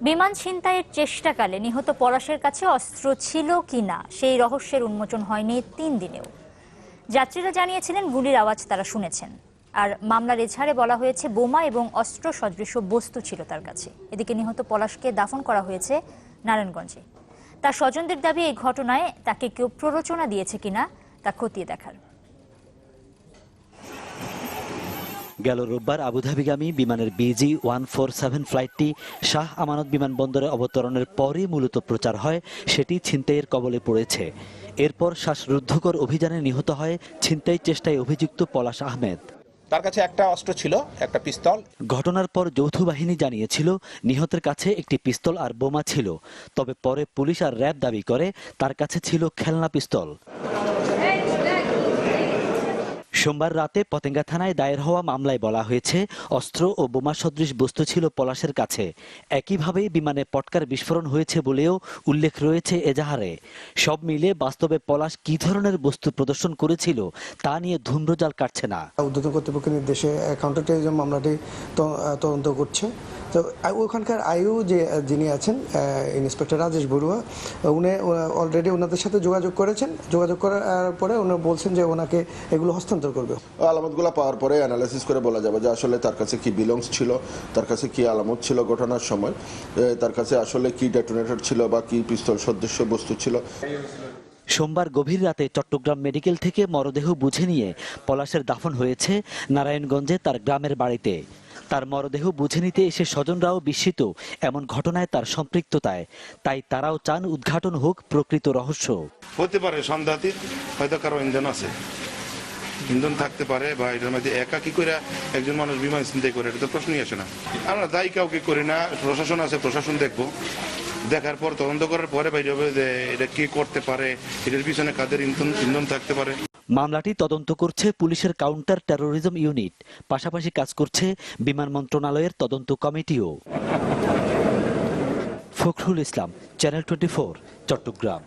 বিমান ছিনতাইয়ের চেষ্টাকালে নিহত পলাশের কাছে অস্ত্র ছিল কিনা সেই রহস্যের উন্মোচন হয়নি তিন দিনেও। যাত্রীরা জানিয়েছিলেন গুলির আওয়াজ তারা শুনেছেন। আর মামলার এছাড়ে বলা হয়েছে বোমা এবং অস্ত্র সদৃশ বস্তু ছিল তার কাছে। এদিকে নিহত পলাশকে দাফন করা হয়েছে নারায়ণগঞ্জে। তার স্বজনদের দাবি এই ঘটনায় তাকে কেউ প্ররোচনা দিয়েছে কিনা তা খতিয়ে দেখার। গেল রোববার আবুধাবিগামী বিমানের বিজি ওয়ান ফোর সেভেন ফ্লাইটটি শাহ আমানত বিমানবন্দরে অবতরণের পরই মূলত প্রচার হয় সেটি ছিনতাইয়ের কবলে পড়েছে। এরপর শ্বাসরুদ্ধকর অভিযানে নিহত হয় ছিনতাই চেষ্টায় অভিযুক্ত পলাশ আহমেদ। তার কাছে একটা অস্ত্র ছিল একটা পিস্তল। ঘটনার পর যৌথ বাহিনী জানিয়েছিল নিহতের কাছে একটি পিস্তল আর বোমা ছিল তবে পরে পুলিশ আর র্যাব দাবি করে তার কাছে ছিল খেলনা পিস্তল। সোমবার রাতে পতেঙ্গা থানায় দায়ের হওয়া মামলায় বলা হয়েছে, অস্ত্র ও বোমা সদৃশ বস্তু ছিল পলাশের কাছে। একইভাবে বিমানে পটকার বিস্ফোরণ হয়েছে বলেও উল্লেখ রয়েছে এজাহারে। সব মিলে বাস্তবে পলাশ কি ধরনের বস্তু প্রদর্শন করেছিল, তা নিয়ে ধূম্রজাল কাটছে না। উদ্বোধন কর্তৃপক্ষের নির্দেশে কাউন্টার মামলাটি তদন্ত করছে। তো ওখানকার আইউ যে যিনি আছেন ইন্সপেক্টর রাজেশ বড়ুয়া উনি অলরেডি ওনাদের সাথে যোগাযোগ করেছেন। যোগাযোগ করার পরে উনি বলছেন যে ওনাকে এগুলো হস্তান্তর করবে? আলামতগুলো পাওয়ার পরে অ্যানালাইসিস করে বলা যাবে যে আসলে তার কাছে কি বিলংস ছিল তার কাছে কি আলামত ছিল ঘটনার সময় তার কাছে আসলে কি ডেটোনেটর ছিল বা কি পিস্তল সদৃশ্য বস্তু ছিল। সোমবার গভীর রাতে চট্টগ্রাম মেডিকেল থেকে মরদেহ বুঝে নিয়ে পলাশের দাফন হয়েছে নারায়ণগঞ্জে তার গ্রামের বাড়িতে। তার মরদেহ বুঝে নিতে এসে স্বজনরাও বিস্মিত এমন ঘটনায় তার সম্পৃক্ততায়। তাই তারাও চান উদ্ঘাটন হোক প্রকৃত রহস্য। হতে পারে সন্ধ্যাতীত হয়তো কারও ইন্ধন আছে। ইন্ধন থাকতে পারে বা এটার মধ্যে একা কি করে একজন মানুষ বিমান চিন্তাই করে, এটা তো প্রশ্নই আসে না। আমরা দায়ী কাউকে করি না, প্রশাসন আছে, প্রশাসন দেখব। দেখার পর, তদন্ত করার পরে বাইরে হবে যে এটা কে করতে পারে, এটার পিছনে কাদের ইন্ধন ইন্ধন থাকতে পারে। মামলাটি তদন্ত করছে পুলিশের কাউন্টার টেরোরিজম ইউনিট। পাশাপাশি কাজ করছে বিমান মন্ত্রণালয়ের তদন্ত কমিটিও। Fakhrul Islam, channel twenty four, Chattogram.